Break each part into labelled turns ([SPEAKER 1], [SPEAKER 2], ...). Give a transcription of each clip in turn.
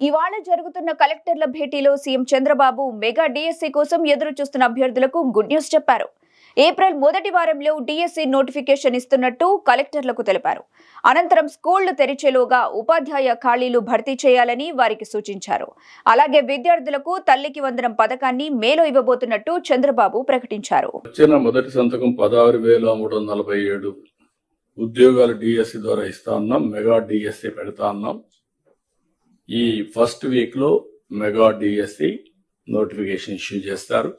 [SPEAKER 1] ఇవాళ జరుగుతున్న కలెక్టర్ల భేటీలో సీఎం చంద్రబాబు మెగా డిఎస్సి కోసం ఎదురు చూస్తున్న అభ్యర్థులకు గుడ్ న్యూస్ చెప్పారు. ఏప్రిల్ మొదటి వారంలో డిఎస్సి నోటిఫికేషన్ ఇస్తున్నట్టు కలెక్టర్లకు తెలిపారు. అనంతరం స్కూళ్ళు తెరిచేలోగా ఉపాధ్యాయ ఖాళీలు భర్తీ చేయాలని వారికి సూచించారు. అలాగే విద్యార్థులకు తల్లికి వందనం పథకాన్ని మేలో ఇవ్వబోతున్నట్టు చంద్రబాబు ప్రకటించారు.
[SPEAKER 2] వచ్చిన మొదటి సంతకం పదహారు వేల మూడు వందల నలభై ఏడు ఉద్యోగాలు డిఎస్సి ద్వారా ఇస్తా ఉన్నాం మెగా డిఎస్సి పెడతా ఉన్నాం ఈ ఫస్ట్ వీక్లో మెగా డిఎస్సి నోటిఫికేషన్ ఇష్యూ చేస్తారు.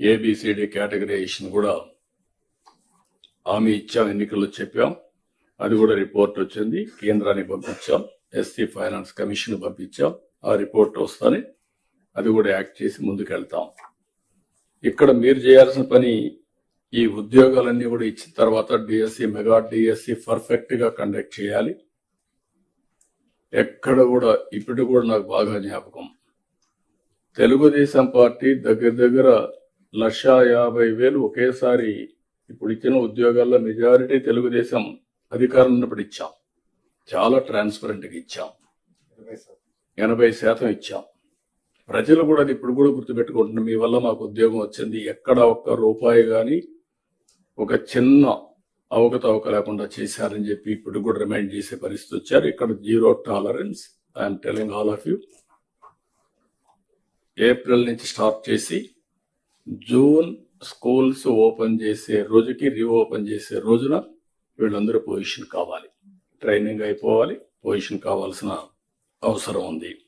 [SPEAKER 2] ఏబిసిడి కేటగరైజేషన్ కూడా హామీ ఇచ్చాం ఎన్నికల్లో చెప్పాం. అది కూడా రిపోర్ట్ వచ్చింది. కేంద్రానికి పంపించాం. ఎస్సీ ఫైనాన్స్ కమిషన్ పంపించాం. ఆ రిపోర్ట్ వస్తుంది అది కూడా యాక్ట్ చేసి ముందుకెళ్తాం. ఇక్కడ మీరు చేయాల్సిన పని ఈ ఉద్యోగాలన్నీ కూడా ఇచ్చిన తర్వాత డిఎస్సి మెగా డిఎస్సి పర్ఫెక్ట్గా కండక్ట్ చేయాలి. ఎక్కడ కూడా ఇప్పుడు కూడా నాకు బాగా జ్ఞాపకం. తెలుగుదేశం పార్టీ దగ్గర దగ్గర లక్ష యాభై వేలు ఒకేసారి ఇప్పుడు ఇచ్చిన ఉద్యోగాల్లో మెజారిటీ తెలుగుదేశం అధికారం ఉన్నప్పుడు ఇచ్చాం. చాలా ట్రాన్స్పరెంట్గా ఇచ్చాం. ఎనభై శాతం ఇచ్చాం. ప్రజలు కూడా అది ఇప్పుడు కూడా గుర్తుపెట్టుకుంటున్నారు మీ వల్ల మాకు ఉద్యోగం వచ్చింది ఎక్కడ ఒక్క రూపాయి కానీ ఒక చిన్న అవకతవక లేకుండా చేశారని చెప్పి ఇప్పుడు కూడా రిమైండ్ చేసే పరిస్థితి వచ్చారు. ఇక్కడ zero tolerance I'm telling all of you. April నుంచి స్టార్ట్ చేసి జూన్ స్కూల్స్ ఓపెన్ చేసే రోజుకి రీఓపెన్ చేసే రోజున వీళ్ళందరూ పొజిషన్ కావాలి. ట్రైనింగ్ అయిపోవాలి. పొజిషన్ కావాల్సిన అవసరం ఉంది.